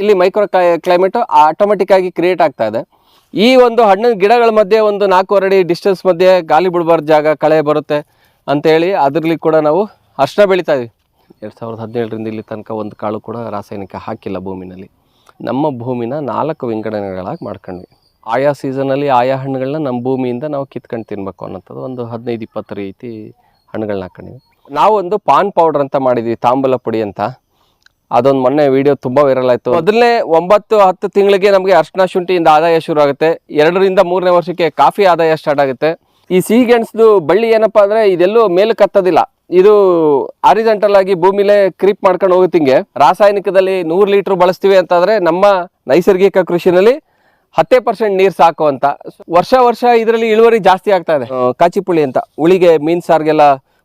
ಇಲ್ಲಿ micro climate automatic ಆಗಿ create ಆಗ್ತಾ ಇದೆ. ಈ ಒಂದು ಹಣ್ಣಿನ ಗಿಡಗಳ ಮಧ್ಯೆ ಒಂದು ನಾಲ್ಕೂವರೆ ಅಡಿ ಡಿಸ್ಟೆನ್ಸ್ ಮಧ್ಯೆ ಗಾಳಿ ಬಿಡಬಾರ್ದು ಜಾಗ, ಕಳೆ ಬರುತ್ತೆ ಅಂತೇಳಿ ಅದರಲ್ಲಿ ಕೂಡ ನಾವು ಅರ್ಶನ ಬೆಳಿತಾ ಇದ್ವಿ. ಎರಡು ಸಾವಿರದ ಹದಿನೇಳರಿಂದ ಇಲ್ಲಿ ತನಕ ಒಂದು ಕಾಳು ಕೂಡ ರಾಸಾಯನಿಕ ಹಾಕಿಲ್ಲ ಭೂಮಿನಲ್ಲಿ. ನಮ್ಮ ಭೂಮಿನ ನಾಲ್ಕು ವಿಂಗಡಣೆಗಳಾಗಿ ಮಾಡ್ಕೊಂಡ್ವಿ. ಆಯಾ ಸೀಸನಲ್ಲಿ ಆಯಾ ಹಣ್ಣುಗಳನ್ನ ನಮ್ಮ ಭೂಮಿಯಿಂದ ನಾವು ಕಿತ್ಕೊಂಡು ತಿನ್ಬೇಕು ಅನ್ನೋಂಥದ್ದು ಒಂದು ಹದಿನೈದು ಇಪ್ಪತ್ತು ರೀತಿ ಹಣ್ಣುಗಳನ್ನ ನಾವು ಒಂದು ಪಾನ್ ಪೌಡರ್ ಅಂತ ಮಾಡಿದ್ವಿ, ತಾಂಬೂಲ ಪುಡಿ ಅಂತ. ಅದೊಂದು ಮೊನ್ನೆ ವಿಡಿಯೋ ತುಂಬ ವೈರಲ್ ಆಯಿತು. ಮೊದಲನೇ ಒಂಬತ್ತು ಹತ್ತು ತಿಂಗಳಿಗೆ ನಮಗೆ ಅರ್ಶಿನ ಶುಂಠಿಯಿಂದ ಆದಾಯ ಶುರು ಆಗುತ್ತೆ. ಎರಡರಿಂದ ಮೂರನೇ ವರ್ಷಕ್ಕೆ ಕಾಫಿ ಆದಾಯ ಸ್ಟಾರ್ಟ್ ಆಗುತ್ತೆ. ಈ ಸಿಹಿ ಗೆಣಸದು ಬಳ್ಳಿ ಏನಪ್ಪ ಅಂದರೆ ಇದೆಲ್ಲೂ ಮೇಲಕ್ಕೆ ಹತ್ತೋದಿಲ್ಲ ಇದು ಆರಿಜೆಂಟಲ್ ಆಗಿ ಭೂಮಿಲೇ ಕ್ರೀಪ್ ಮಾಡ್ಕೊಂಡು ಹೋಗುತ್ತೆ ಹಿಂಗೆ ರಾಸಾಯನಿಕದಲ್ಲಿ ನೂರು ಲೀಟ್ರ್ ಬಳಸ್ತೀವಿ ಅಂತಂದ್ರೆ ನಮ್ಮ ನೈಸರ್ಗಿಕ ಕೃಷಿನಲ್ಲಿ ಹತ್ತೇ ಪರ್ಸೆಂಟ್ ನೀರು ಸಾಕು ಅಂತ. ವರ್ಷ ವರ್ಷ ಇದರಲ್ಲಿ ಇಳುವರಿ ಜಾಸ್ತಿ ಆಗ್ತಾ ಇದೆ. ಕಾಚಿಪುಳಿ ಅಂತ. ಉಳಿಗೆ ಮೀನ್ ಸಾರ್ಗೆಲ್ಲ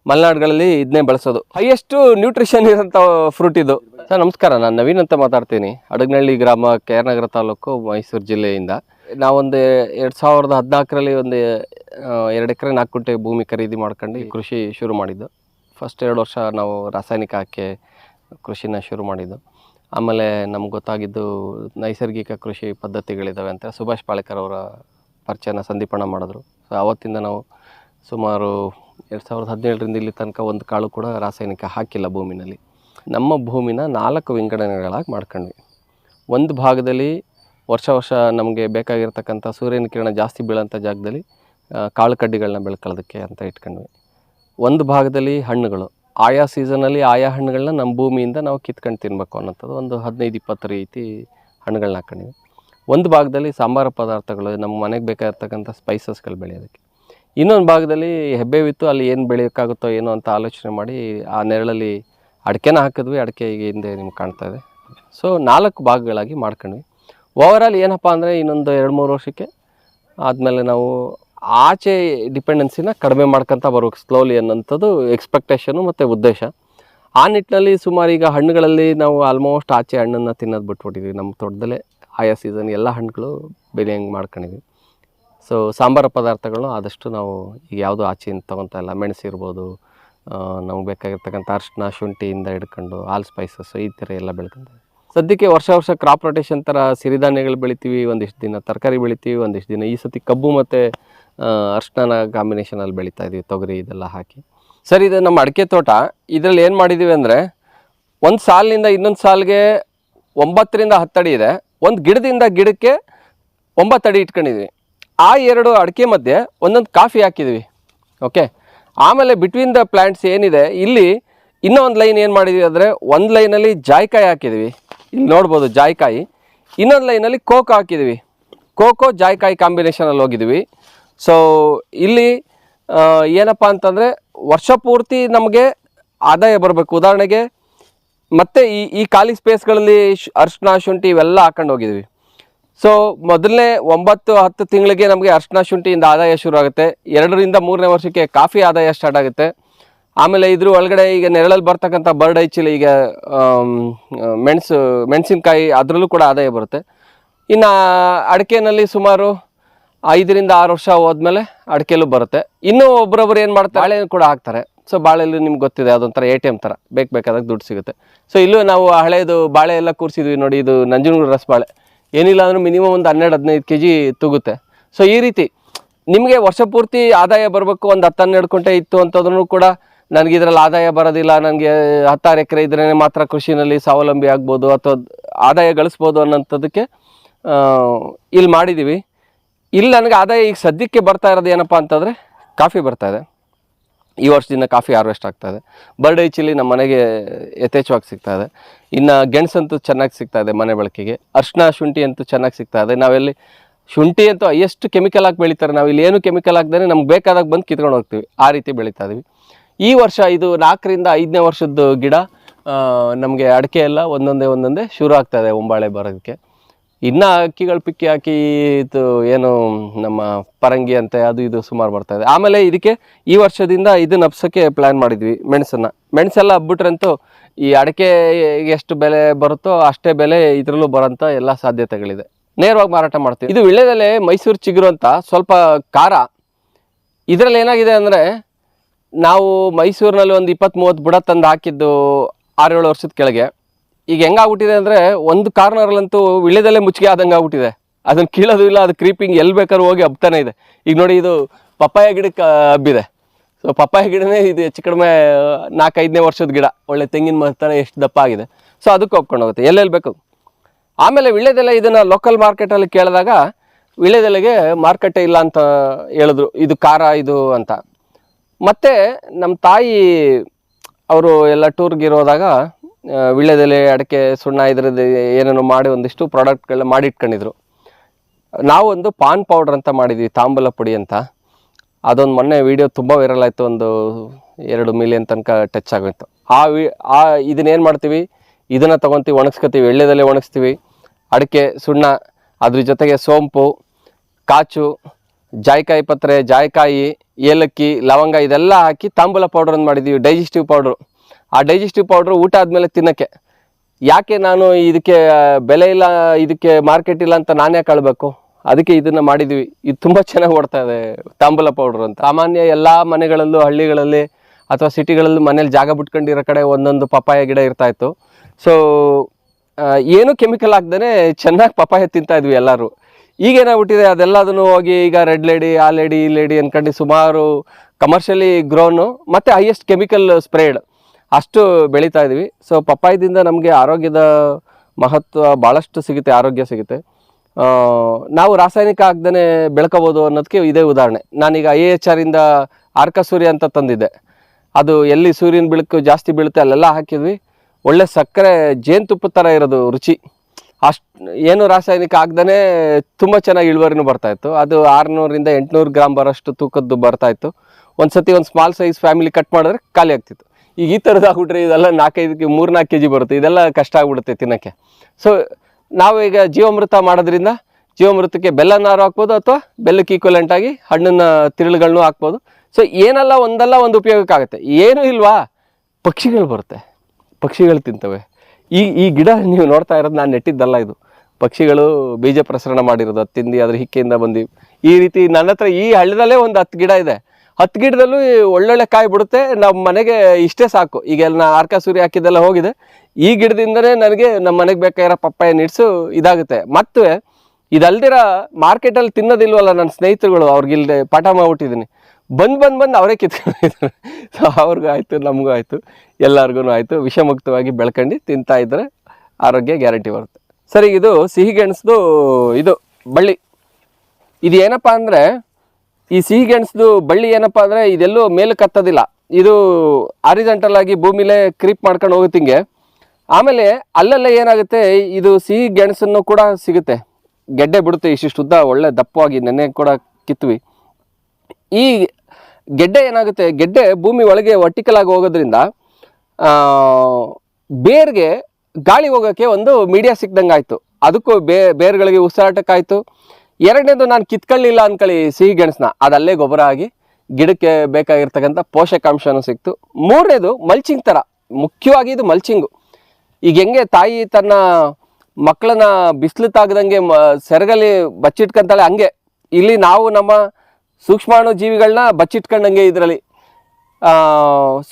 ಮಲೆನಾಡುಗಳಲ್ಲಿ ಇದನ್ನೇ ಬಳಸೋದು. ಹೈಯೆಸ್ಟ್ ನ್ಯೂಟ್ರಿಷನ್ ಇರೋಂಥ ಫ್ರೂಟ್ ಇದು. ಸರ್ ನಮಸ್ಕಾರ. ನಾನು ನವೀನ್ ಅಂತ ಮಾತಾಡ್ತೀನಿ. ಅಡಗನಹಳ್ಳಿ ಗ್ರಾಮ ಕೆ ನಗರ ತಾಲೂಕು ಮೈಸೂರು ಜಿಲ್ಲೆಯಿಂದ. ನಾವೊಂದು ಎರಡು ಸಾವಿರದ ಹದಿನಾಲ್ಕರಲ್ಲಿ ಒಂದು ಎರಡು ಎಕರೆ ನಾಲ್ಕು ಗುಂಟೆ ಭೂಮಿ ಖರೀದಿ ಮಾಡ್ಕೊಂಡು ಕೃಷಿ ಶುರು ಮಾಡಿದ್ದು. ಫಸ್ಟ್ ಎರಡು ವರ್ಷ ನಾವು ರಾಸಾಯನಿಕ ಹಾಕಿ ಕೃಷಿನ ಶುರು ಮಾಡಿದ್ದು. ಆಮೇಲೆ ನಮ್ಗೆ ಗೊತ್ತಾಗಿದ್ದು ನೈಸರ್ಗಿಕ ಕೃಷಿ ಪದ್ಧತಿಗಳಿದ್ದಾವೆ ಅಂತ ಸುಭಾಷ್ ಪಾಳೇಕರ್ ಅವರ ಪರಿಚಯನ ಸಂದೀಪಣ ಮಾಡಿದ್ರು. ಸೊ ಆವತ್ತಿಂದ ನಾವು ಸುಮಾರು ಎರಡು ಸಾವಿರದ ಹದಿನೇಳರಿಂದ ಇಲ್ಲಿ ತನಕ ಒಂದು ಕಾಳು ಕೂಡ ರಾಸಾಯನಿಕ ಹಾಕಿಲ್ಲ ಭೂಮಿನಲ್ಲಿ. ನಮ್ಮ ಭೂಮಿನ ನಾಲ್ಕು ವಿಂಗಡಣೆಗಳಾಗಿ ಮಾಡ್ಕೊಂಡ್ವಿ. ಒಂದು ಭಾಗದಲ್ಲಿ ವರ್ಷ ವರ್ಷ ನಮಗೆ ಬೇಕಾಗಿರ್ತಕ್ಕಂಥ ಸೂರ್ಯನ ಕಿರಣ ಜಾಸ್ತಿ ಬೀಳೋಂಥ ಜಾಗದಲ್ಲಿ ಕಾಳು ಕಡ್ಡಿಗಳನ್ನ ಬೆಳ್ಕೊಳ್ಳೋದಕ್ಕೆ ಅಂತ ಇಟ್ಕೊಂಡ್ವಿ. ಒಂದು ಭಾಗದಲ್ಲಿ ಹಣ್ಣುಗಳು. ಆಯಾ ಸೀಸನಲ್ಲಿ ಆಯಾ ಹಣ್ಣುಗಳನ್ನ ನಮ್ಮ ಭೂಮಿಯಿಂದ ನಾವು ಕಿತ್ಕೊಂಡು ತಿನ್ನಬೇಕು ಅನ್ನೋಂಥದ್ದು ಒಂದು ಹದಿನೈದು, ಇಪ್ಪತ್ತು ರೀತಿ ಹಣ್ಣುಗಳನ್ನ ಹಾಕೊಂಡ್ವಿ ಒಂದು ಭಾಗದಲ್ಲಿ ಸಾಂಬಾರು ಪದಾರ್ಥಗಳು, ನಮ್ಮ ಮನೆಗೆ ಬೇಕಾಗಿರ್ತಕ್ಕಂಥ ಸ್ಪೈಸಸ್ಗಳು ಬೆಳೆಯೋದಕ್ಕೆ. ಇನ್ನೊಂದು ಭಾಗದಲ್ಲಿ ಹೆಬ್ಬೇವಿತ್ತು ಅಲ್ಲಿ ಏನು ಬೆಳೆಯೋಕ್ಕಾಗುತ್ತೋ ಏನೋ ಅಂತ ಆಲೋಚನೆ ಮಾಡಿ ಆ ನೆರಳಲ್ಲಿ ಅಡಿಕೆನ ಹಾಕಿದ್ವಿ. ಅಡಿಕೆ ಈಗ ಹಿಂದೆ ನಿಮ್ಗೆ ಕಾಣ್ತಾ ಇದೆ. ಸೊ ನಾಲ್ಕು ಭಾಗಗಳಾಗಿ ಮಾಡ್ಕೊಂಡ್ವಿ. ಓವರಾಲ್ ಏನಪ್ಪ ಅಂದರೆ ಇನ್ನೊಂದು ಎರಡು ಮೂರು ವರ್ಷಕ್ಕೆ ಆದಮೇಲೆ ನಾವು ಆಚೆ ಡಿಪೆಂಡೆನ್ಸಿನ ಕಡಿಮೆ ಮಾಡ್ಕೊತ ಬರ್ಬೇಕು ಸ್ಲೋಲಿ ಅನ್ನೋಂಥದ್ದು ಎಕ್ಸ್ಪೆಕ್ಟೇಷನು ಮತ್ತು ಉದ್ದೇಶ. ಆ ನಿಟ್ಟಿನಲ್ಲಿ ಸುಮಾರು ಈಗ ಹಣ್ಣುಗಳಲ್ಲಿ ನಾವು ಆಲ್ಮೋಸ್ಟ್ ಆಚೆ ಹಣ್ಣನ್ನು ತಿನ್ನೋದು ಬಿಟ್ಬಿಟ್ಟಿದ್ವಿ. ನಮ್ಮ ತೋಟದಲ್ಲೇ ಆಯಾ ಸೀಸನ್ ಎಲ್ಲ ಹಣ್ಣುಗಳು ಬೆಳೆಯಂಗೆ ಮಾಡ್ಕೊಂಡಿದ್ವಿ. ಸೊ ಸಾಂಬಾರು ಪದಾರ್ಥಗಳು ಆದಷ್ಟು ನಾವು ಈಗ ಯಾವುದು ಆಚೆಯಿಂದ ತೊಗೊತಾ ಇಲ್ಲ. ಮೆಣಸು ಇರ್ಬೋದು ನಮ್ಗೆ ಬೇಕಾಗಿರ್ತಕ್ಕಂಥ ಅರ್ಶಿನ ಶುಂಠಿಯಿಂದ ಹಿಡ್ಕೊಂಡು ಆಲ್ ಸ್ಪೈಸಸ್ ಈ ಥರ ಎಲ್ಲ ಬೆಳ್ಕೊಂತೀವಿ. ಸದ್ಯಕ್ಕೆ ವರ್ಷ ವರ್ಷ ಕ್ರಾಪ್ ರೊಟೇಷನ್ ಥರ ಸಿರಿಧಾನ್ಯಗಳು ಬೆಳಿತೀವಿ, ಒಂದಿಷ್ಟು ದಿನ ತರಕಾರಿ ಬೆಳಿತೀವಿ, ಒಂದಿಷ್ಟು ದಿನ ಈ ಸತಿ ಕಬ್ಬು ಮತ್ತು ಅರ್ಶಿನ ಕಾಂಬಿನೇಷನಲ್ಲಿ ಬೆಳೀತಾ ಇದೀವಿ, ತೊಗರಿ ಇದೆಲ್ಲ ಹಾಕಿ. ಸರ್, ಇದು ನಮ್ಮ ಅಡಿಕೆ ತೋಟ. ಇದರಲ್ಲಿ ಏನು ಮಾಡಿದ್ದೀವಿ ಅಂದರೆ, ಒಂದು ಸಾಲಿನಿಂದ ಇನ್ನೊಂದು ಸಾಲಿಗೆ ಒಂಬತ್ತರಿಂದ ಹತ್ತಡಿ ಇದೆ. ಒಂದು ಗಿಡದಿಂದ ಗಿಡಕ್ಕೆ ಒಂಬತ್ತು ಅಡಿ ಇಟ್ಕೊಂಡಿದ್ವಿ. ಆ ಎರಡು ಅಡಿಕೆ ಮಧ್ಯೆ ಒಂದೊಂದು ಕಾಫಿ ಹಾಕಿದ್ವಿ. ಓಕೆ ಆಮೇಲೆ ಬಿಟ್ವೀನ್ ದ ಪ್ಲ್ಯಾಂಟ್ಸ್ ಏನಿದೆ, ಇಲ್ಲಿ ಇನ್ನೂ ಒಂದು ಲೈನ್ ಏನು ಮಾಡಿದ್ವಿ ಅಂದರೆ ಒಂದು ಲೈನಲ್ಲಿ ಜಾಯ್ಕಾಯಿ ಹಾಕಿದ್ವಿ. ಇಲ್ಲಿ ನೋಡ್ಬೋದು ಜಾಯ್ಕಾಯಿ. ಇನ್ನೊಂದು ಲೈನಲ್ಲಿ ಕೋಕೋ ಹಾಕಿದ್ವಿ. ಕೋಕೋ ಜಾಯ್ಕಾಯಿ ಕಾಂಬಿನೇಷನಲ್ಲಿ ಹೋಗಿದ್ವಿ. ಸೊ ಇಲ್ಲಿ ಏನಪ್ಪ ಅಂತಂದರೆ ವರ್ಷ ಪೂರ್ತಿ ನಮಗೆ ಆದಾಯ ಬರಬೇಕು. ಉದಾಹರಣೆಗೆ ಮತ್ತೆ ಈ ಈ ಖಾಲಿ ಸ್ಪೇಸ್ಗಳಲ್ಲಿ ಅರ್ಶಿನ ಶುಂಠಿ ಇವೆಲ್ಲ ಹಾಕೊಂಡು ಹೋಗಿದ್ವಿ. ಸೊ ಮೊದಲನೇ ಒಂಬತ್ತು, ಹತ್ತು ತಿಂಗಳಿಗೆ ನಮಗೆ ಅರ್ಶನ ಶುಂಠಿಯಿಂದ ಆದಾಯ ಶುರು ಆಗುತ್ತೆ ಎರಡರಿಂದ ಮೂರನೇ ವರ್ಷಕ್ಕೆ ಕಾಫಿ ಆದಾಯ ಸ್ಟಾರ್ಟ್ ಆಗುತ್ತೆ. ಆಮೇಲೆ ಇದ್ರ ಒಳಗಡೆ ಈಗ ನೆರಳಲ್ಲಿ ಬರ್ತಕ್ಕಂಥ ಬರ್ಡ್ ಐಚಿಲಿ ಈಗ ಮೆಣಸು, ಮೆಣಸಿನಕಾಯಿ ಅದರಲ್ಲೂ ಕೂಡ ಆದಾಯ ಬರುತ್ತೆ. ಇನ್ನು ಅಡಿಕೆನಲ್ಲಿ ಸುಮಾರು ಐದರಿಂದ ಆರು ವರ್ಷ ಹೋದ್ಮೇಲೆ ಅಡಿಕೆಲೂ ಬರುತ್ತೆ. ಇನ್ನೂ ಒಬ್ಬರೊಬ್ಬರು ಏನು ಮಾಡ್ತಾರೆ ಬಾಳೆ ಕೂಡ ಹಾಕ್ತಾರೆ. ಸೊ ಬಾಳೆಲ್ಲೂ ನಿಮ್ಗೆ ಗೊತ್ತಿದೆ, ಅದೊಂಥರ ಎ ಟಿ ಎಂ ಥರ. ಬೇಕು ಬೇಕಾದಾಗ ದುಡ್ಡು ಸಿಗುತ್ತೆ. ಸೊ ಇಲ್ಲೂ ನಾವು ಹಳೆಯದು ಬಾಳೆ ಎಲ್ಲ ಕೂರಿಸಿದ್ವಿ ನೋಡಿ, ಇದು ನಂಜನಗೂಡು ರಸಬಾಳೆ. ಏನಿಲ್ಲ ಅಂದರೂ ಮಿನಿಮಮ್ ಒಂದು ಹನ್ನೆರಡು, ಹದಿನೈದು ಕೆ ಜಿ ತೂಗುತ್ತೆ. ಸೊ ಈ ರೀತಿ ನಿಮಗೆ ವರ್ಷ ಪೂರ್ತಿ ಆದಾಯ ಬರಬೇಕು, ಒಂದು ಹತ್ತು ಹನ್ನೆರಡು ಕುಂಟೆ ಇತ್ತು ಅಂತಂದ್ರೂ ಕೂಡ ನನಗೆ ಇದರಲ್ಲಿ ಆದಾಯ ಬರೋದಿಲ್ಲ, ನನಗೆ ಹತ್ತಾರು ಎಕರೆ ಇದ್ರೇ ಮಾತ್ರ ಕೃಷಿನಲ್ಲಿ ಸ್ವಾವಲಂಬಿ ಆಗ್ಬೋದು ಅಥವಾ ಆದಾಯ ಗಳಿಸ್ಬೋದು ಅನ್ನೋಂಥದ್ದಕ್ಕೆ ಇಲ್ಲಿ ಮಾಡಿದ್ದೀವಿ ಇಲ್ಲಿ ನನಗೆ ಆದಾಯ ಈಗ ಸದ್ಯಕ್ಕೆ ಬರ್ತಾ ಇರೋದು ಏನಪ್ಪ ಅಂತಂದರೆ ಕಾಫಿ ಬರ್ತಾ ಇದೆ. ಈ ವರ್ಷದಿಂದ ಕಾಫಿ ಹಾರ್ವೆಸ್ಟ್ ಆಗ್ತಾ ಇದೆ. ಬರ್ಡೇ ಚಿಲ್ಲಿ ನಮ್ಮ ಮನೆಗೆ ಯಥೇಚ್ಛವಾಗಿ ಸಿಗ್ತಾ ಇದೆ. ಇನ್ನು ಗೆಣಸಂತೂ ಚೆನ್ನಾಗಿ ಸಿಗ್ತಾ ಇದೆ ಮನೆ ಬಳಕೆಗೆ. ಅರ್ಶಿನ ಶುಂಠಿ ಅಂತೂ ಚೆನ್ನಾಗಿ ಸಿಗ್ತಾ ಇದೆ. ನಾವೆಲ್ಲಿ ಶುಂಠಿ ಅಂತೂ ಎಷ್ಟು ಕೆಮಿಕಲ್ ಹಾಕಿ ಬೆಳೀತಾರೆ. ನಾವು ಇಲ್ಲಿ ಏನು ಕೆಮಿಕಲ್ ಹಾಕ್ದೇ ನಮ್ಗೆ ಬೇಕಾದಾಗ ಬಂದು ಕಿತ್ಕೊಂಡು ಹೋಗ್ತೀವಿ. ಆ ರೀತಿ ಬೆಳೀತಾ ಇದೀವಿ. ಈ ವರ್ಷ ಇದು ನಾಲ್ಕರಿಂದ ಐದನೇ ವರ್ಷದ ಗಿಡ ನಮಗೆ ಅಡಿಕೆ ಎಲ್ಲ ಒಂದೊಂದೇ ಒಂದೊಂದೇ ಶುರು ಆಗ್ತಾ ಇದೆ ಒಂಬಾಳೆ ಬರೋದಕ್ಕೆ. ಇನ್ನು ಅಕ್ಕಿಗಳು ಪಿಕ್ಕಿ ಹಾಕಿ ಇದು ಏನು ನಮ್ಮ ಪರಂಗಿ ಅಂತೆ, ಅದು ಇದು ಸುಮಾರು ಬರ್ತಾ ಇದೆ. ಆಮೇಲೆ ಇದಕ್ಕೆ ಈ ವರ್ಷದಿಂದ ಇದನ್ನ ಹಬ್ಸೋಕ್ಕೆ ಪ್ಲ್ಯಾನ್ ಮಾಡಿದ್ವಿ ಮೆಣಸನ್ನು. ಮೆಣಸೆಲ್ಲ ಹಬ್ಬಿಟ್ರಂತೂ ಈ ಅಡಿಕೆ ಎಷ್ಟು ಬೆಲೆ ಬರುತ್ತೋ ಅಷ್ಟೇ ಬೆಲೆ ಇದರಲ್ಲೂ ಬರೋಂಥ ಎಲ್ಲ ಸಾಧ್ಯತೆಗಳಿದೆ. ನೇರವಾಗಿ ಮಾರಾಟ ಮಾಡ್ತೀವಿ. ಇದು ವಿಳ್ಯದಲ್ಲೇ ಮೈಸೂರು ಚಿಗುರು ಅಂತ ಸ್ವಲ್ಪ ಖಾರ. ಇದರಲ್ಲಿ ಏನಾಗಿದೆ ಅಂದರೆ ನಾವು ಮೈಸೂರಿನಲ್ಲಿ ಒಂದು ಇಪ್ಪತ್ತ್ ಮೂವತ್ತು ಬುಡ ತಂದು ಹಾಕಿದ್ದು ಆರೇಳು ವರ್ಷದ ಕೆಳಗೆ. ಈಗ ಹೆಂಗಾಗ್ಬಿಟ್ಟಿದೆ ಅಂದರೆ ಒಂದು ಕಾರ್ನರ್ಲಂತೂ ವಿಳ್ಯದಲ್ಲೇ ಮುಚ್ಚಿಗೆ ಆದಂಗೆ ಆಗ್ಬಿಟ್ಟಿದೆ. ಅದನ್ನು ಕೀಳೋದು ಇಲ್ಲ, ಅದು ಕ್ರೀಪಿಂಗ್ ಎಲ್ಲಿ ಬೇಕಾದ್ರೂ ಹೋಗಿ ಹಬ್ತಾನೆ ಇದೆ. ಈಗ ನೋಡಿ ಇದು ಪಪ್ಪಾಯ ಗಿಡಕ್ಕೆ ಹಬ್ಬಿದೆ. ಸೊ ಪಪ್ಪಾಯ ಗಿಡನೇ ಇದು ಹೆಚ್ಚು ಕಡಿಮೆ ನಾಲ್ಕೈದನೇ ವರ್ಷದ ಗಿಡ. ಒಳ್ಳೆ ತೆಂಗಿನ ಮರ ಥರ ಎಷ್ಟು ದಪ್ಪ ಆಗಿದೆ. ಸೊ ಅದಕ್ಕೆ ಹೋಗ್ಕೊಂಡು ಹೋಗುತ್ತೆ. ಎಲ್ಲೆಲ್ಲಿ ಬೇಕು? ಆಮೇಲೆ ವಿಳ್ಯದೆಲೆ ಇದನ್ನು ಲೋಕಲ್ ಮಾರ್ಕೆಟಲ್ಲಿ ಕೇಳಿದಾಗ ವಿಳ್ಯದೆಲೆಗೆ ಮಾರ್ಕೆಟೇ ಇಲ್ಲ ಅಂತ ಹೇಳಿದ್ರು. ಇದು ಖಾರ, ಇದು ಅಂತ. ಮತ್ತು ನಮ್ಮ ತಾಯಿ ಅವರು ಎಲ್ಲ ಟೂರ್ಗೆ ಇರೋದಾಗ ವೀಳ್ಯದೆಲೆ, ಅಡಿಕೆ, ಸುಣ್ಣ ಇದ್ರದ್ದು ಏನೇನೋ ಮಾಡಿ ಒಂದಿಷ್ಟು ಪ್ರಾಡಕ್ಟ್ಗಳನ್ನ ಮಾಡಿ ಇಟ್ಕೊಂಡಿದ್ರು ನಾವೊಂದು ಪಾನ್ ಪೌಡ್ರ್ ಅಂತ ಮಾಡಿದ್ವಿ, ತಾಂಬೂಲ ಪುಡಿ ಅಂತ. ಅದೊಂದು ಮೊನ್ನೆ ವಿಡಿಯೋ ತುಂಬ ವೈರಲ್ ಆಯಿತು, ಒಂದು ಎರಡು ಮಿಲಿಯನ್ ತನಕ ಟಚ್ ಆಗೋಯ್ತು. ಆ ವಿ, ಆ ಇದನ್ನೇನು ಮಾಡ್ತೀವಿ? ಇದನ್ನು ತೊಗೊತೀವಿ, ಒಣಗಿಸ್ಕೊತೀವಿ ಎಳ್ಳೆದಲ್ಲೇ ಒಣಗಿಸ್ತೀವಿ. ಅಡಿಕೆ, ಸುಣ್ಣ, ಅದ್ರ ಜೊತೆಗೆ ಸೋಂಪು, ಕಾಚು, ಜಾಯಿಕಾಯಿ ಪತ್ರೆ, ಜಾಯಿಕಾಯಿ, ಏಲಕ್ಕಿ, ಲವಂಗ, ಇದೆಲ್ಲ ಹಾಕಿ ತಾಂಬೂಲ ಪೌಡರ್ ಅಂತ ಮಾಡಿದ್ದೀವಿ ಡೈಜೆಸ್ಟಿವ್ ಪೌಡ್ರು. ಆ ಡೈಜೆಸ್ಟಿವ್ ಪೌಡ್ರ್ ಊಟ ಆದಮೇಲೆ ತಿನ್ನೋಕ್ಕೆ. ಯಾಕೆ ನಾನು ಇದಕ್ಕೆ ಬೆಲೆ ಇಲ್ಲ, ಇದಕ್ಕೆ ಮಾರ್ಕೆಟ್ ಇಲ್ಲ ಅಂತ ನಾನೇ ಕಳ್ಬೇಕು ಅದಕ್ಕೆ ಇದನ್ನು ಮಾಡಿದ್ವಿ. ಇದು ತುಂಬ ಚೆನ್ನಾಗಿ ಓಡ್ತಾ ಇದೆ, ತಾಂಬೂಲ ಪೌಡ್ರ್ ಅಂತ. ಸಾಮಾನ್ಯ ಎಲ್ಲ ಮನೆಗಳಲ್ಲೂ, ಹಳ್ಳಿಗಳಲ್ಲಿ ಅಥವಾ ಸಿಟಿಗಳಲ್ಲೂ ಮನೇಲಿ ಜಾಗ ಬಿಟ್ಕೊಂಡಿರೋ ಕಡೆ ಒಂದೊಂದು ಪಪ್ಪಾಯ ಗಿಡ ಇರ್ತಾ ಇತ್ತು. ಸೊ ಏನು ಕೆಮಿಕಲ್ ಹಾಕ್ದೇ ಚೆನ್ನಾಗಿ ಪಪ್ಪಾಯ ತಿಂತಾ ಇದ್ವಿ ಎಲ್ಲರೂ. ಈಗ ಬಿಟ್ಟಿದೆ ಅದೆಲ್ಲದನ್ನು ಹೋಗಿ ಈಗ ರೆಡ್ ಲೇಡಿ ಆ ಲೇಡಿ ಈ ಲೇಡಿ ಅನ್ಕೊಂಡು ಸುಮಾರು ಕಮರ್ಷಿಯಲಿ ಗ್ರೋನು ಮತ್ತು ಹೈಯೆಸ್ಟ್ ಕೆಮಿಕಲ್ ಸ್ಪ್ರೇಡ್ ಅಷ್ಟು ಬೆಳೀತಾ ಇದ್ದೀವಿ. ಸೊ ಪಪ್ಪಾಯದಿಂದ ನಮಗೆ ಆರೋಗ್ಯದ ಮಹತ್ವ ಭಾಳಷ್ಟು ಸಿಗುತ್ತೆ, ಆರೋಗ್ಯ ಸಿಗುತ್ತೆ. ನಾವು ರಾಸಾಯನಿಕ ಹಾಕ್ದೇ ಬೆಳ್ಕೋಬೋದು ಅನ್ನೋದಕ್ಕೆ ಇದೇ ಉದಾಹರಣೆ. ನಾನೀಗ ಐ ಎಚ್ ಆರಿಂದ ಆರ್ಕ ಸೂರ್ಯ ಅಂತ ತಂದಿದ್ದೆ. ಅದು ಎಲ್ಲಿ ಸೂರ್ಯನ ಬೆಳಕು ಜಾಸ್ತಿ ಬೀಳುತ್ತೆ ಅಲ್ಲೆಲ್ಲ ಹಾಕಿದ್ವಿ. ಒಳ್ಳೆ ಸಕ್ಕರೆ ಜೇನುತುಪ್ಪದ ಥರ ಇರೋದು ರುಚಿ. ಅಷ್ಟು, ಏನು ರಾಸಾಯನಿಕ ಆಗ್ದೇ ತುಂಬ ಚೆನ್ನಾಗಿ ಇಳುವರಿನೂ ಬರ್ತಾಯಿತ್ತು ಅದು ಆರುನೂರಿಂದ ಎಂಟುನೂರು ಗ್ರಾಮ್ ಬರೋಷ್ಟು ತೂಕದ್ದು ಬರ್ತಾಯಿತ್ತು ಒಂದು ಸತಿ ಒಂದು ಸ್ಮಾಲ್ ಸೈಜ್ ಫ್ಯಾಮಿಲಿ ಕಟ್ ಮಾಡಿದ್ರೆ ಖಾಲಿ ಆಗ್ತಿತ್ತು. ಈಗ ಈ ಥರದ್ದು ಆಗ್ಬಿಟ್ರೆ ಇದೆಲ್ಲ ನಾಲ್ಕೈದಕ್ಕೆ ಮೂರು ನಾಲ್ಕು ಕೆ ಜಿ ಬರುತ್ತೆ. ಇದೆಲ್ಲ ಕಷ್ಟ ಆಗ್ಬಿಡುತ್ತೆ ತಿನ್ನೋಕ್ಕೆ. ಸೊ ಈಗ ಜೀವಾಮೃತ ಮಾಡೋದ್ರಿಂದ ಜೀವಾಮೃತಕ್ಕೆ ಬೆಲ್ಲನಾರು ಹಾಕ್ಬೋದು ಅಥವಾ ಬೆಲ್ಲಕ್ಕೆ ಈಕ್ವಲೆಂಟ್ ಆಗಿ ಹಣ್ಣಿನ ತಿರುಳುಗಳನ್ನೂ ಹಾಕ್ಬೋದು. ಸೊ ಏನೆಲ್ಲ ಒಂದಲ್ಲ ಒಂದು ಉಪಯೋಗಕ್ಕಾಗುತ್ತೆ. ಏನೂ ಇಲ್ವಾ? ಪಕ್ಷಿಗಳು ಬರುತ್ತೆ. ಪಕ್ಷಿಗಳು ತಿಂತವೆ. ಈ ಈ ಗಿಡ ನೀವು ನೋಡ್ತಾ ಇರೋದು ನಾನು ನೆಟ್ಟಿದ್ದಲ್ಲ ಇದು. ಪಕ್ಷಿಗಳು ಬೀಜ ಪ್ರಸರಣ ಮಾಡಿರೋದು, ಅದು ತಿಂದು ಅದ್ರ ಹಿಕ್ಕೆಯಿಂದ ಬಂದು ಈ ರೀತಿ ನನ್ನ ಹತ್ರ ಈ ಹಳ್ಳದಲ್ಲೇ ಒಂದು ಹತ್ತು ಗಿಡ ಇದೆ. ಹತ್ತು ಗಿಡದಲ್ಲೂ ಒಳ್ಳೊಳ್ಳೆ ಕಾಯಿ ಬಿಡುತ್ತೆ. ನಮ್ಮ ಮನೆಗೆ ಇಷ್ಟೇ ಸಾಕು. ಈಗ ಎಲ್ಲ ನಾ ಆರ್ಕ ಸೂರಿ ಹಾಕಿದ್ದೆಲ್ಲ ಹೋಗಿದೆ. ಈ ಗಿಡದಿಂದನೇ ನನಗೆ ನಮ್ಮ ಮನೆಗೆ ಬೇಕಾಗಿರೋ ಪಪ್ಪಾಯ ನಿಡ್ಸು ಇದಾಗುತ್ತೆ. ಮತ್ತು ಇದಲ್ದಿರ ಮಾರ್ಕೆಟಲ್ಲಿ ತಿನ್ನೋದಿಲ್ವಲ್ಲ ನನ್ನ ಸ್ನೇಹಿತರುಗಳು ಅವ್ರಿಗಿಲ್ಲದೆ ಪಾಠ ಮಾಡ್ಬಿಟ್ಟಿದ್ದೀನಿ ಬಂದು ಬಂದು ಬಂದು ಅವರೇ ಕಿತ್ಕೊಂಡಿದ್ದಾರೆ. ಸೊ ಅವ್ರಿಗೂ ಆಯಿತು, ನಮಗೂ ಆಯಿತು ಎಲ್ಲರಿಗೂ ಆಯಿತು. ವಿಷಮುಕ್ತವಾಗಿ ಬೆಳ್ಕೊಂಡು ತಿಂತಾ ಇದ್ದರೆ ಆರೋಗ್ಯ ಗ್ಯಾರಂಟಿ ಬರುತ್ತೆ. ಸರಿ, ಇದು ಸಿಹಿ ಗೆಣಸ್ದು ಇದು ಬಳ್ಳಿ. ಇದು ಏನಪ್ಪ ಅಂದರೆ ಈ ಸಿಹಿ ಗೆಣಸದು ಬಳ್ಳಿ ಏನಪ್ಪಾ ಅಂದರೆ ಇದೆಲ್ಲೂ ಮೇಲೆ ಕತ್ತದಿಲ್ಲ. ಇದು ಆರಿಜೆಂಟಲ್ ಆಗಿ ಭೂಮಿಲೇ ಕ್ರೀಪ್ ಮಾಡ್ಕೊಂಡು ಹೋಗುತ್ತೆ ಹಿಂಗೆ. ಆಮೇಲೆ ಅಲ್ಲಲ್ಲೇ ಏನಾಗುತ್ತೆ, ಇದು ಸಿಹಿ ಗೆಣಸನ್ನು ಕೂಡ ಸಿಗುತ್ತೆ. ಗೆಡ್ಡೆ ಬಿಡುತ್ತೆ, ಇಷ್ಟಿಷ್ಟು ಉದ್ದ, ಒಳ್ಳೆ ದಪ್ಪವಾಗಿ ನೆನೆ ಕೂಡ ಕಿತ್ತುವಿ ಈ ಗೆಡ್ಡೆ ಏನಾಗುತ್ತೆ, ಗೆಡ್ಡೆ ಭೂಮಿ ಒಳಗೆ ವರ್ಟಿಕಲ್ ಆಗಿ ಹೋಗೋದ್ರಿಂದ ಬೇರ್ಗೆ ಗಾಳಿ ಹೋಗೋಕ್ಕೆ ಒಂದು ಮೀಡಿಯಾ ಸಿಕ್ದಂಗೆ ಆಯಿತು ಅದಕ್ಕೂ ಬೇರ್ಗಳಿಗೆ ಉಸಿರಾಟಕ್ಕಾಯ್ತು. ಎರಡನೇದು ನಾನು ಕಿತ್ಕೊಳ್ಳಿಲ್ಲ ಅಂದ್ಕೊಳ್ಳಿ ಸಿಹಿ ಗೆಣಸನ್ನ ಅದಲ್ಲೇ ಗೊಬ್ಬರ ಆಗಿ ಗಿಡಕ್ಕೆ ಬೇಕಾಗಿರ್ತಕ್ಕಂಥ ಪೋಷಕಾಂಶನೂ ಸಿಕ್ತು. ಮೂರನೇದು ಮಲ್ಚಿಂಗ್ ಥರ. ಮುಖ್ಯವಾಗಿ ಇದು ಮಲ್ಚಿಂಗು ಈಗ ಹೆಂಗೆ ತಾಯಿ ತನ್ನ ಮಕ್ಕಳನ್ನ ಬಿಸಿಲು ತಾಗದಂಗೆ ಮ, ಸೆರಗಲ್ಲಿ ಬಚ್ಚಿಟ್ಕೊಂತಾಳೆ ಹಂಗೆ. ಇಲ್ಲಿ ನಾವು ನಮ್ಮ ಸೂಕ್ಷ್ಮಾಣು ಜೀವಿಗಳನ್ನ ಬಚ್ಚಿಟ್ಕೊಂಡಂಗೆ ಇದರಲ್ಲಿ.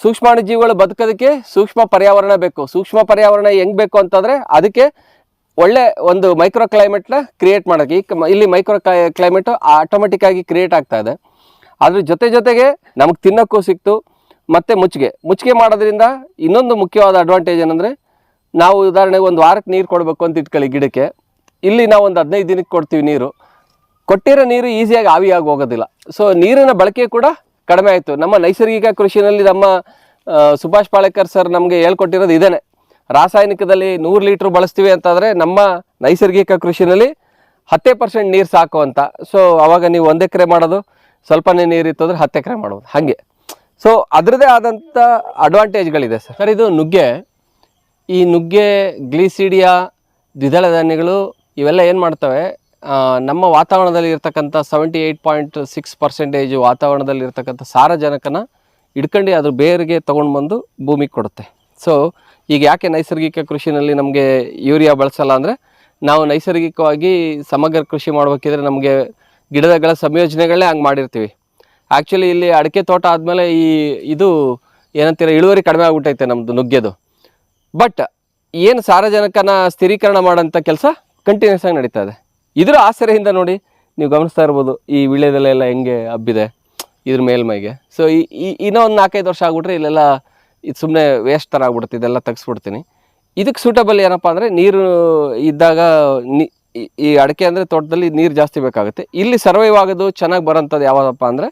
ಸೂಕ್ಷ್ಮಾಣು ಜೀವಿಗಳು ಬದುಕೋದಕ್ಕೆ ಸೂಕ್ಷ್ಮ ಪರ್ಯಾವರಣ ಬೇಕು. ಸೂಕ್ಷ್ಮ ಪರ್ಯಾವರಣ ಹೆಂಗ್ ಬೇಕು ಅಂತಂದರೆ ಅದಕ್ಕೆ ಒಳ್ಳೆ ಒಂದು ಮೈಕ್ರೋ ಕ್ಲೈಮೇಟ್ನ ಕ್ರಿಯೇಟ್ ಮಾಡೋಕ್ಕೆ ಈ ಇಲ್ಲಿ ಮೈಕ್ರೋ ಕ್ಲೈಮೇಟು ಆಟೋಮೆಟಿಕ್ಕಾಗಿ ಕ್ರಿಯೇಟ್ ಆಗ್ತಾ ಇದೆ. ಅದ್ರ ಜೊತೆ ಜೊತೆಗೆ ನಮಗೆ ತಿನ್ನೋಕ್ಕೂ ಸಿಕ್ತು, ಮತ್ತು ಮುಚ್ಚಿಗೆ. ಮುಚ್ಚಿಗೆ ಮಾಡೋದ್ರಿಂದ ಇನ್ನೊಂದು ಮುಖ್ಯವಾದ ಅಡ್ವಾಂಟೇಜ್ ಏನಂದರೆ ನಾವು ಉದಾಹರಣೆಗೆ ಒಂದು ವಾರಕ್ಕೆ ನೀರು ಕೊಡಬೇಕು ಅಂತ ಇಟ್ಕೊಳ್ಳಿ ಗಿಡಕ್ಕೆ. ಇಲ್ಲಿ ನಾವು ಒಂದು ಹದಿನೈದು ದಿನಕ್ಕೆ ಕೊಡ್ತೀವಿ ನೀರು. ಕೊಟ್ಟಿರೋ ನೀರು ಈಸಿಯಾಗಿ ಆವಿಯಾಗಿ ಹೋಗೋದಿಲ್ಲ. ಸೊ ನೀರಿನ ಬಳಕೆ ಕೂಡ ಕಡಿಮೆ ಆಯಿತು. ನಮ್ಮ ನೈಸರ್ಗಿಕ ಕೃಷಿನಲ್ಲಿ ನಮ್ಮ ಸುಭಾಷ್ ಪಾಳೇಕರ್ ಸರ್ ನಮಗೆ ಹೇಳ್ಕೊಟ್ಟಿರೋದು ಇದೇನೆ. ರಾಸಾಯನಿಕದಲ್ಲಿ ನೂರು ಲೀಟ್ರ್ ಬಳಸ್ತೀವಿ ಅಂತಂದರೆ ನಮ್ಮ ನೈಸರ್ಗಿಕ ಕೃಷಿನಲ್ಲಿ ಹತ್ತೇ ಪರ್ಸೆಂಟ್ ನೀರು ಸಾಕು ಅಂತ. ಸೊ ಅವಾಗ ನೀವು ಒಂದು ಎಕರೆ ಮಾಡೋದು, ಸ್ವಲ್ಪನೇ ನೀರು ಅಂದರೆ ಹತ್ತು ಎಕರೆ ಮಾಡೋದು. ಹಾಗೆ. ಸೊ ಅದರದೇ ಆದಂಥ ಅಡ್ವಾಂಟೇಜ್ಗಳಿದೆ ಸರ್ ಸರ್ ಇದು ನುಗ್ಗೆ. ಈ ನುಗ್ಗೆ, ಗ್ಲೀಸಿಡಿಯಾ, ದ್ವಿದಳ ಧಾನ್ಯಗಳು ಇವೆಲ್ಲ ಏನು ಮಾಡ್ತವೆ? ನಮ್ಮ ವಾತಾವರಣದಲ್ಲಿ ಇರ್ತಕ್ಕಂಥ seventy eight point six percentage ವಾತಾವರಣದಲ್ಲಿ ಇರ್ತಕ್ಕಂಥ ಸಾರಜನಕನ ಹಿಡ್ಕೊಂಡು ಅದ್ರ ಬೇರಿಗೆ ತೊಗೊಂಡು ಬಂದು ಭೂಮಿಗೆ ಕೊಡುತ್ತೆ. ಸೊ ಈಗ ಯಾಕೆ ನೈಸರ್ಗಿಕ ಕೃಷಿನಲ್ಲಿ ನಮಗೆ ಯೂರಿಯಾ ಬಳಸಲ್ಲ ಅಂದರೆ ನಾವು ನೈಸರ್ಗಿಕವಾಗಿ ಸಮಗ್ರ ಕೃಷಿ ಮಾಡಬೇಕಿದ್ರೆ ನಮಗೆ ಗಿಡಗಳ ಸಂಯೋಜನೆಗಳೇ ಹಂಗೆ ಮಾಡಿರ್ತೀವಿ. ಆ್ಯಕ್ಚುಲಿ ಇಲ್ಲಿ ಅಡಿಕೆ ತೋಟ ಆದಮೇಲೆ ಈ ಇದು ಏನಂತೀರ ಇಳುವರಿ ಕಡಿಮೆ ಆಗ್ಬಿಟ್ಟೈತೆ ನಮ್ಮದು ನುಗ್ಗೆದು. ಬಟ್ ಏನು ಸಾರಜನಕನ ಸ್ಥಿರೀಕರಣ ಮಾಡೋಂಥ ಕೆಲಸ ಕಂಟಿನ್ಯೂಸ್ ಆಗಿ ನಡೀತಾ ಇದೆ. ಇದರ ಆಸರೆಯಿಂದ ನೋಡಿ ನೀವು ಗಮನಿಸ್ತಾ ಇರ್ಬೋದು ಈ ವಿಳ್ಯದಲ್ಲೆಲ್ಲ ಹೆಂಗೆ ಹಬ್ಬಿದೆ ಇದ್ರ ಮೇಲ್ಮೈಗೆ. ಸೊ ಈ- ಇನ್ನೂ ಒಂದು ನಾಲ್ಕೈದು ವರ್ಷ ಆಗ್ಬಿಟ್ರೆ ಇಲ್ಲೆಲ್ಲ ಇದು ಸುಮ್ಮನೆ ವೇಸ್ಟ್ ಥರ ಆಗ್ಬಿಡುತ್ತೆ, ಇದೆಲ್ಲ ತೆಗೆಸ್ಬಿಡ್ತೀನಿ. ಇದಕ್ಕೆ ಸೂಟಬಲ್ ಏನಪ್ಪ ಅಂದರೆ ನೀರು ಇದ್ದಾಗ ಈ- ಅಡಿಕೆ ಅಂದರೆ ತೋಟದಲ್ಲಿ ನೀರು ಜಾಸ್ತಿ ಬೇಕಾಗುತ್ತೆ. ಇಲ್ಲಿ ಸರ್ವೈವ್ ಆಗೋದು ಚೆನ್ನಾಗಿ ಬರೋಂಥದ್ದು ಯಾವುದಪ್ಪ ಅಂದರೆ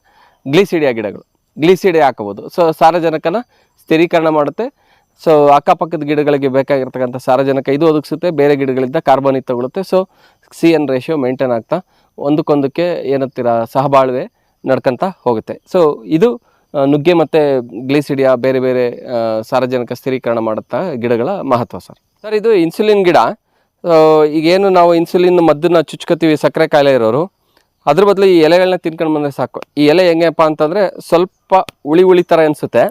ಗ್ಲೀಸಿಡಿಯ ಗಿಡಗಳು. ಗ್ಲೀಸಿಡಿಯಾ ಹಾಕೋಬೋದು. ಸೊ ಸಾರಜನಕನ ಸ್ಥಿರೀಕರಣ ಮಾಡುತ್ತೆ. ಸೊ ಅಕ್ಕಪಕ್ಕದ ಗಿಡಗಳಿಗೆ ಬೇಕಾಗಿರ್ತಕ್ಕಂಥ ಸಾರಜನಕ ಇದು ಒದಗಿಸುತ್ತೆ, ಬೇರೆ ಗಿಡಗಳಿಂದ ಕಾರ್ಬನ್ ಇದು ತಗೊಳುತ್ತೆ. So C N ratio maintain ಆಗ್ತಾ, ಒಂದಕ್ಕೊಂದಕ್ಕೆ ಏನಂತೀರ, ಸಹಬಾಳ್ವೆ ನಡ್ಕೊತಾ ಹೋಗುತ್ತೆ. ಸೊ ಇದು ನುಗ್ಗೆ ಮತ್ತು ಗ್ಲೀಸಿಡಿಯಾ ಬೇರೆ ಬೇರೆ ಸಾರಜನಕ ಸ್ಥಿರೀಕರಣ ಮಾಡುತ್ತಾ ಗಿಡಗಳ ಮಹತ್ವ ಸರ್? ಸರ್, ಇದು ಇನ್ಸುಲಿನ್ ಗಿಡ. ಈಗೇನು ನಾವು ಇನ್ಸುಲಿನ್ ಮದ್ದನ್ನ ಚುಚ್ಕೋತೀವಿ ಸಕ್ಕರೆ ಕಾಯಿಲೆ ಇರೋರು, ಅದ್ರ ಬದಲು ಈ ಎಲೆಗಳನ್ನ ತಿನ್ಕೊಂಡು ಬಂದರೆ ಸಾಕು. ಈ ಎಲೆ ಹೆಂಗಪ್ಪ ಅಂತಂದರೆ ಸ್ವಲ್ಪ ಉಳಿ ಉಳಿ ಥರ ಅನಿಸುತ್ತೆ.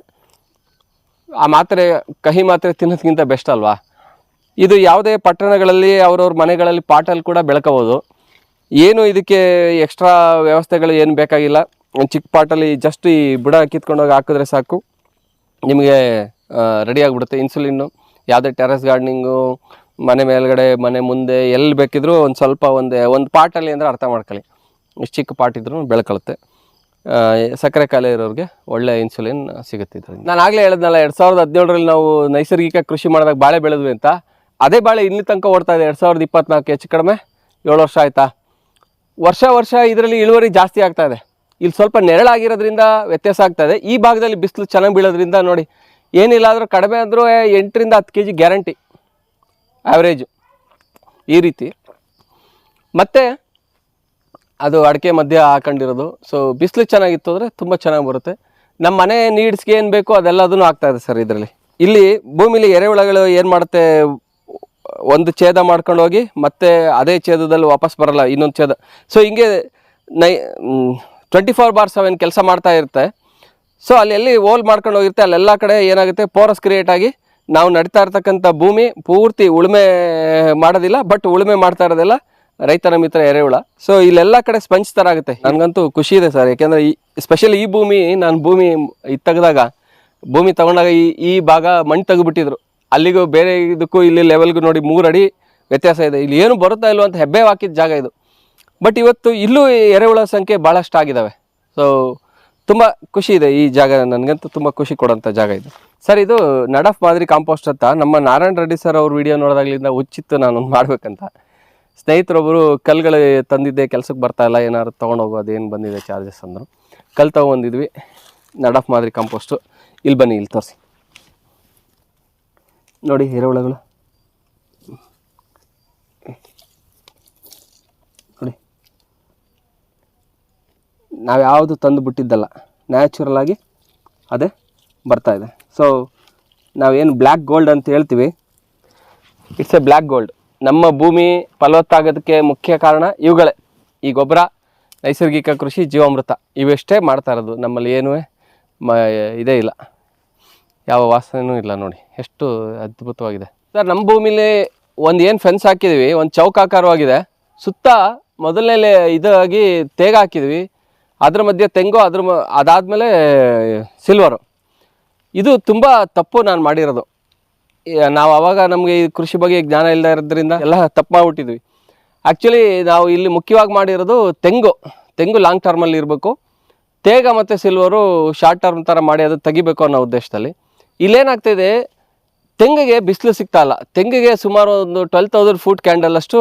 ಆ ಮಾತ್ರೆ, ಕಹಿ ಮಾತ್ರೆ ತಿನ್ನೋದಕ್ಕಿಂತ ಬೆಸ್ಟ್ ಅಲ್ವಾ? ಇದು ಯಾವುದೇ ಪಟ್ಟಣಗಳಲ್ಲಿ, ಅವ್ರವ್ರ ಮನೆಗಳಲ್ಲಿ ಪಾಟಲ್ಲಿ ಕೂಡ ಬೆಳ್ಕೋಬೋದು. ಏನು ಇದಕ್ಕೆ ಎಕ್ಸ್ಟ್ರಾ ವ್ಯವಸ್ಥೆಗಳು ಏನು ಬೇಕಾಗಿಲ್ಲ. ಚಿಕ್ಕ ಪಾಟಲ್ಲಿ ಜಸ್ಟ್ ಈ ಬುಡ ಕಿತ್ಕೊಂಡೋಗಿ ಹಾಕಿದ್ರೆ ಸಾಕು. ನಿಮಗೆ ರೆಡಿ ಆಗಿಬಿಡುತ್ತೆ. ಇನ್ಸುಲಿನ್ನು ಯಾವುದೇ ಟೆರೆಸ್ ಗಾರ್ಡ್ನಿಂಗು ಮನೆ ಮೇಲ್ಗಡೆ, ಮನೆ ಮುಂದೆ, ಎಲ್ಲಿ ಬೇಕಿದ್ರೂ ಒಂದು ಸ್ವಲ್ಪ ಒಂದು ಒಂದು ಪಾಟಲ್ಲಿ ಅಂದರೆ ಅರ್ಥ ಮಾಡ್ಕೊಳ್ಳಿ. ಇಷ್ಟು ಚಿಕ್ಕ ಪಾಟ್ ಇದ್ರೂ ಬೆಳ್ಕೊಳುತ್ತೆ. ಸಕ್ಕರೆ ಕಾಯಿಲೆ ಇರೋರಿಗೆ ಒಳ್ಳೆ ಇನ್ಸುಲಿನ್ ಸಿಗುತ್ತೆ ನಾನು ಆಗಲೇ ಹೇಳಿದ್ನಲ್ಲ, ಎರಡು ಸಾವಿರದ ಹದಿನೇಳರಲ್ಲಿ ನಾವು ನೈಸರ್ಗಿಕ ಕೃಷಿ ಮಾಡಿದಾಗ ಬಾಳೆ ಬೆಳೆದ್ವಿ ಅಂತ. ಅದೇ ಬಾಳೆ ಇಲ್ಲಿ ತನಕ ಓಡ್ತಾ ಇದೆ, ಎರಡು ಸಾವಿರದ ಇಪ್ಪತ್ನಾಲ್ಕು ಹೆಚ್ಚು ಕಡಿಮೆ ಏಳು ವರ್ಷ ಆಯಿತಾ? ವರ್ಷ ವರ್ಷ ಇದರಲ್ಲಿ ಇಳುವರಿ ಜಾಸ್ತಿ ಆಗ್ತಾ ಇದೆ. ಇಲ್ಲಿ ಸ್ವಲ್ಪ ನೆರಳಾಗಿರೋದ್ರಿಂದ ವ್ಯತ್ಯಾಸ ಆಗ್ತದೆ. ಈ ಭಾಗದಲ್ಲಿ ಬಿಸಿಲು ಚೆನ್ನಾಗಿ ಬೀಳೋದ್ರಿಂದ ನೋಡಿ ಏನಿಲ್ಲ ಆದರೂ ಕಡಿಮೆ ಆದರೂ ಎಂಟರಿಂದ ಹತ್ತು ಕೆ ಜಿ ಗ್ಯಾರಂಟಿ ಆ್ಯಾವ್ರೇಜು ಈ ರೀತಿ. ಮತ್ತು ಅದು ಅಡಿಕೆ ಮಧ್ಯ ಹಾಕೊಂಡಿರೋದು. ಸೊ ಬಿಸಿಲು ಚೆನ್ನಾಗಿತ್ತು ಅಂದರೆ ತುಂಬ ಚೆನ್ನಾಗಿ ಬರುತ್ತೆ. ನಮ್ಮ ಮನೆ ನೀಡ್ಸ್ಗೆ ಏನು ಬೇಕೋ ಅದೆಲ್ಲದೂ ಆಗ್ತಾಯಿದೆ ಸರ್ ಇದರಲ್ಲಿ. ಇಲ್ಲಿ ಭೂಮಿಲಿ ಎರೆಹುಳಗಳು ಏನು ಮಾಡುತ್ತೆ? ಒಂದು ಛೇದ ಮಾಡ್ಕೊಂಡು ಹೋಗಿ ಮತ್ತೆ ಅದೇ ಛೇದದಲ್ಲಿ ವಾಪಸ್ ಬರಲ್ಲ, ಇನ್ನೊಂದು ಛೇದ. ಸೊ ಹಿಂಗೆ ನೈ ಟ್ವೆಂಟಿ ಫೋರ್ ಬಾರ್ ಸೆವೆನ್ ಕೆಲಸ ಮಾಡ್ತಾ ಇರುತ್ತೆ. ಸೊ ಅಲ್ಲಿ ಎಲ್ಲಿ ಹೋಲ್ ಮಾಡ್ಕೊಂಡು ಹೋಗಿರುತ್ತೆ ಅಲ್ಲೆಲ್ಲ ಕಡೆ ಏನಾಗುತ್ತೆ ಪೋರಸ್ ಕ್ರಿಯೇಟ್ ಆಗಿ ನಾವು ನಡೀತಾ ಇರ್ತಕ್ಕಂಥ ಭೂಮಿ ಪೂರ್ತಿ ಉಳುಮೆ ಮಾಡೋದಿಲ್ಲ ಬಟ್ ಉಳುಮೆ ಮಾಡ್ತಾ ಇರೋದಿಲ್ಲ ರೈತನ ಮಿತ್ರ ಎರೆಹುಳ. ಸೊ ಇಲ್ಲೆಲ್ಲ ಕಡೆ ಸ್ಪಂಜ್ ಥರ ಆಗುತ್ತೆ. ನನಗಂತೂ ಖುಷಿ ಇದೆ ಸರ್, ಯಾಕೆಂದರೆ ಈ ಸ್ಪೆಷಲಿ ಈ ಭೂಮಿ, ನಾನು ಭೂಮಿ ಇದು ತೆಗೆದಾಗ ಭೂಮಿ ತಗೊಂಡಾಗ ಈ ಈ ಭಾಗ ಮಣ್ಣು ತೆಗೆದ್ಬಿಟ್ಟಿದ್ರು. ಅಲ್ಲಿಗೂ ಬೇರೆ ಇದಕ್ಕೂ ಇಲ್ಲಿ ಲೆವೆಲ್ಗೂ ನೋಡಿ ಮೂರು ಅಡಿ ವ್ಯತ್ಯಾಸ ಇದೆ. ಇಲ್ಲಿ ಏನು ಬರುತ್ತಾ ಇಲ್ವೋ ಅಂತ ಹೆಬ್ಬೆ ಹಾಕಿದ ಜಾಗ ಇದು. ಬಟ್ ಇವತ್ತು ಇಲ್ಲೂ ಎರೆಹುಳ ಸಂಖ್ಯೆ ಭಾಳಷ್ಟು ಆಗಿದ್ದಾವೆ ಸೊ ತುಂಬ ಖುಷಿ ಇದೆ ಈ ಜಾಗ. ನನಗಂತೂ ತುಂಬ ಖುಷಿ ಕೊಡೋಂಥ ಜಾಗ ಇದು. ಸರ್ ಇದು ನಡಫ್ ಮಾದರಿ ಕಾಂಪೋಸ್ಟ್ ಅಂತ ನಮ್ಮ ನಾರಾಯಣ ರೆಡ್ಡಿ ಸರ್ ಅವ್ರ ವಿಡಿಯೋ ನೋಡಿದಾಗಲಿಂದ ಹುಚ್ಚಿತ್ತು ನಾನು ಮಾಡಬೇಕಂತ. ಸ್ನೇಹಿತರೊಬ್ಬರು ಕಲ್ಗಳು ತಂದಿದ್ದೆ ಕೆಲಸಕ್ಕೆ ಬರ್ತಾ ಇಲ್ಲ, ಏನಾದ್ರು ತೊಗೊಂಡೋಗು, ಅದೇನು ಬಂದಿದೆ ಚಾರ್ಜಸ್ ಅಂದರು. ಕಲ್ ತೊಗೊಂಬಂದಿದ್ವಿ, ನಡಫ್ ಮಾದರಿ ಕಾಂಪೋಸ್ಟು. ಇಲ್ಲಿ ಬನ್ನಿ ಇಲ್ಲಿ ತೋರಿಸಿ. ನೋಡಿ ಎರೆಹುಳಗಳು. ನಾವು ಯಾವುದು ತಂದು ಬಿಟ್ಟಿದ್ದಲ್ಲ ನ್ಯಾಚುರಲ್ ಆಗಿ ಅದೇ ಬರ್ತಾ ಇದೆ. ಸೊ ನಾವೇನು ಬ್ಲ್ಯಾಕ್ ಗೋಲ್ಡ್ ಅಂತ ಹೇಳ್ತೀವಿ. ಇಟ್ಸ್ ಎ ಬ್ಲ್ಯಾಕ್ ಗೋಲ್ಡ್ ನಮ್ಮ ಭೂಮಿ ಫಲವತ್ತಾಗೋದಕ್ಕೆ ಮುಖ್ಯ ಕಾರಣ ಇವುಗಳೇ. ಈ ಗೊಬ್ಬರ, ನೈಸರ್ಗಿಕ ಕೃಷಿ, ಜೀವಾಮೃತ. ಇವೆಷ್ಟೇ ಮಾಡ್ತಾ ಇರೋದು. ನಮ್ಮಲ್ಲಿ ಏನೂ, ಮ, ಇದೇ ಇಲ್ಲ. ಯಾವ ವಾಸನೆಯೂ ಇಲ್ಲ ನೋಡಿ. ಎಷ್ಟು ಅದ್ಭುತವಾಗಿದೆ. ಸರ್ ನಮ್ಮ ಭೂಮಿಲಿ ಒಂದು ಏನು ಫೆನ್ಸ್ ಹಾಕಿದ್ವಿ, ಒಂದು ಚೌಕಾಕಾರವಾಗಿದೆ. ಸುತ್ತ ಮೊದಲನೇ ಇದಾಗಿ ತೇಗ ಹಾಕಿದ್ವಿ. ಅದ್ರ ಮಧ್ಯೆ ತೆಂಗು, ಅದ್ರ ಅದಾದಮೇಲೆ ಸಿಲ್ವರು ಇದು ತುಂಬ ತಪ್ಪು ನಾನು ಮಾಡಿರೋದು. ನಾವು ಅವಾಗ ನಮಗೆ ಈ ಕೃಷಿ ಬಗ್ಗೆ ಜ್ಞಾನ ಇಲ್ಲದೆ ಇರೋದ್ರಿಂದ ಎಲ್ಲ ತಪ್ಪು ಮಾಡಿಬಿಟ್ಟಿದ್ವಿ. ಆ್ಯಕ್ಚುಲಿ ನಾವು ಇಲ್ಲಿ ಮುಖ್ಯವಾಗಿ ಮಾಡಿರೋದು ತೆಂಗು. ತೆಂಗು ಲಾಂಗ್ ಟರ್ಮಲ್ಲಿ ಇರಬೇಕು. ತೇಗ ಮತ್ತು ಸಿಲ್ವರು ಶಾರ್ಟ್ ಟರ್ಮ್ ಥರ ಮಾಡಿ ಅದು ತೆಗಿಬೇಕು ಅನ್ನೋ ಉದ್ದೇಶದಲ್ಲಿ. ಇಲ್ಲೇನಾಗ್ತಿದೆ ತೆಂಗಿಗೆ ಬಿಸಿಲು ಸಿಗ್ತಾ ಇಲ್ಲ. ತೆಂಗಿಗೆ ಸುಮಾರು ಒಂದು ಟ್ವೆಲ್ ತೌಸಂಡ್ ಫೂಟ್ ಕ್ಯಾಂಡಲ್ ಅಷ್ಟು